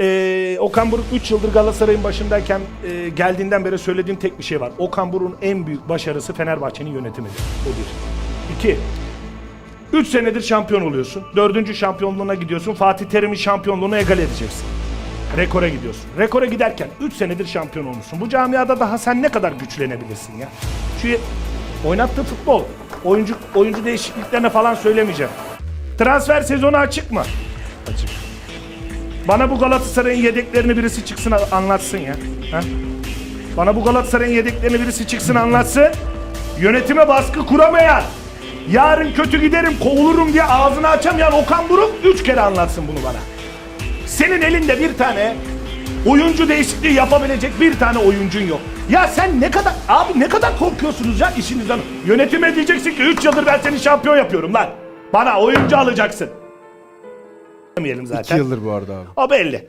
Ee, Okan Buruk 3 yıldır Galatasaray'ın başındayken e, geldiğinden beri söylediğim tek bir şey var. Okan Buruk'un en büyük başarısı Fenerbahçe'nin yönetimidir. O bir. İki. 3 senedir şampiyon oluyorsun. Dördüncü şampiyonluğuna gidiyorsun. Fatih Terim'in şampiyonluğunu egal edeceksin. Rekora gidiyorsun. Rekora giderken 3 senedir şampiyon olmuşsun. Bu camiada daha sen ne kadar güçlenebilirsin ya? Şu oynattığı futbol, oyuncu oyuncu değişikliklerine falan söylemeyeceğim. Transfer sezonu açık mı? Bana bu Galatasaray'ın yedeklerini birisi çıksın anlatsın ya. Ha? Bana bu Galatasaray'ın yedeklerini birisi çıksın anlatsın. Yönetime baskı kuramayan, yarın kötü giderim, kovulurum diye ağzını açamayan Okan Buruk üç kere anlatsın bunu bana. Senin elinde bir tane oyuncu değişikliği yapabilecek bir tane oyuncun yok. Ya sen ne kadar abi ne kadar korkuyorsunuz ya işinizden. Yönetime diyeceksin ki 3 yıldır ben seni şampiyon yapıyorum lan. Bana oyuncu alacaksın. Demeyelim zaten. İki yıldır bu arada abi. O belli.